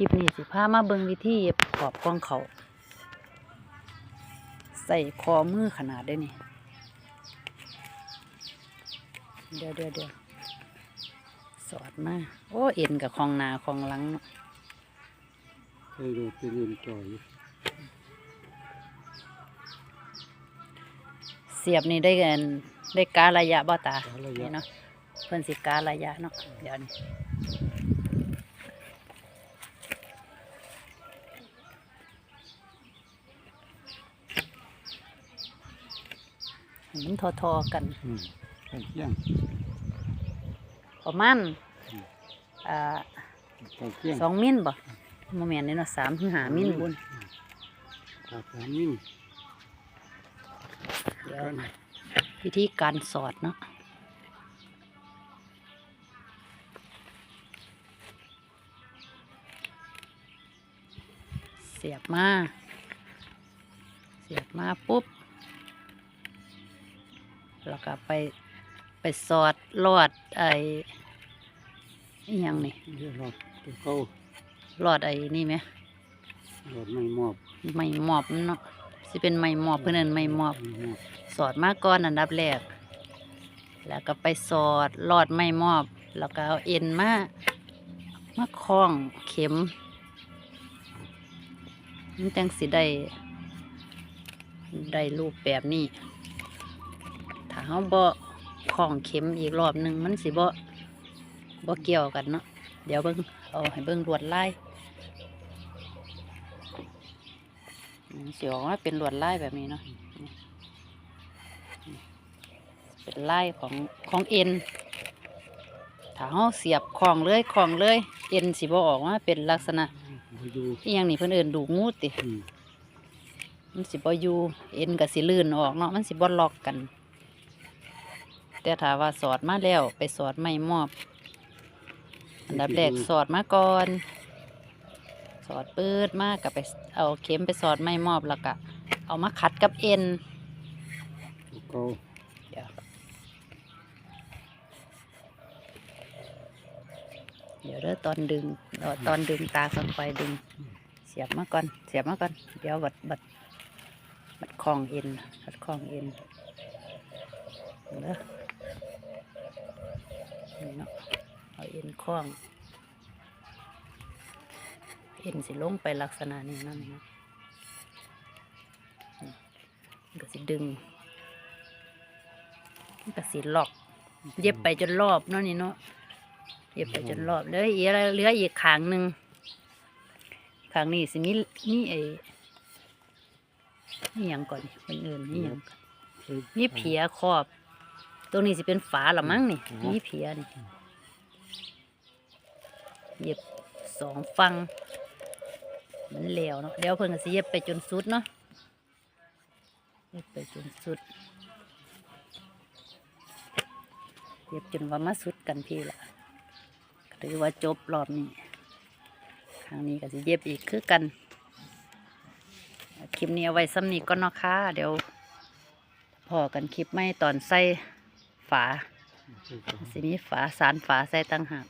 ลิปนี้สิพามาเบิ่งวิธีเย็บขอบกล้องเขา ใส่คอมือขนาดได้นี่ เดี๋ยวเดี๋ยวเดี๋ยวสอดมา โอ้เอ็นกับของหนาของหลังเนาะใส่ดูเป็นเงินจ่อยเสียบนี่ได้กันได้การระยะบ่ตาสารระนี่ยะเนาะเพิ่นสิการระยะเนาะเดี๋ยวนี้ มันทอๆกันอืมใส่เคี่ยงประมาณอืมอ่าใส่เคี่ยงสองมิลบ่โมเมนต์นี่เนาะสามถึงห้ามิลบุญครับสามนิ้วเดี๋ยววิธีการสอดเนาะเสียบมา เสียบมาปุ๊บ แล้วก็ไปไปสอดลอดไอ้อิหยังนี่เรียกรอดตัวเก่าลอดไอ้นี่ไหมรอดไม่มอบไม่หมอบมันเนาะสิเป็นไม่หมอบเพื่อนเอิ้นไม่หมอบ ไม่มอบสอดมาก่อนอันดับแรก แล้วก็ไปสอดลอดไม่มอบ แล้วก็เอาเอ็นมา มาคล้องเข็ม มันจังสิได้ ได้รูปแบบนี้ถ้า เขาบ่คล้องเข็มอีกรอบหนึ่งมันสิบ่บ่เกี่ยวกันเนาะเดี๋ยวเบิ่งเอาให้เบิ่งลวดลายอืมสิออกมาเป็นลวดลายแบบนี้เนาะเป็นลายของของเอ็นถ้าเราเสียบของเลยของเลยเอ็นสิบ่ออกมาเป็นลักษณะไปดูอีหยังนี่เพิ่นเอิ้นดูงูติอืมมันสิบ่อยู่เอ็นก็สิลื่นออกเนาะมันสิบ่ล็อกกัน แต่ถ้าว่าสอดมาแล้วไปสอดไม่มอบ อันดับแรกสอดมาก่อน สอดปืดมากกับไปเอาเข็มไปสอดไม่มอบแล้วก็เอามาขัดกับเอ็นตัวเก่าเดี๋ยวเดี๋ยวเด้อตอนดึงเอ่อตอนดึงตาสังไฟดึง เสียบมาก่อน เสียบมาก่อน เดี๋ยวบัดบัดบัดคล้องเอ็นบัดคล้องเอ็นเด้อ นี่เนาะเอาเอ็นคล้อง เอ็นสิลงไปลักษณะนี้นั่นนะนี่มันก็สิดึงมันก็สิล็อก เย็บไปจนรอบเนาะนี่เนาะเย็บไปจนรอบเหลืออีกเหลืออีกขางหนึ่งขางนี้สิมีมีไอ้นี่ยังก่อนนี่เป็นอื่นนี่ยังก่อนใส่มีเพียครอบ ตรงนี้สิเป็นฝาละมั้งนี่มีเพียนี่เย็บสองฟังมันเหลวเนาะเดี๋ยวเพิ่นก็สิเย็บไปจนสุดเนาะเย็บไปจนสุดเย็บจนว่ามาสุดกันพี่ละหรือว่าจบรอบนี้ครั้งนี้ก็จะเย็บอีกคือกันคลิปนี้เอาไว้ซ้ำนี้ก็เนาะค่ะเดี๋ยวพอกันคลิปไม่ตอนใส่ฝาใส่ ฝาสิมีฝาสารฝาใส่ตั้งหาก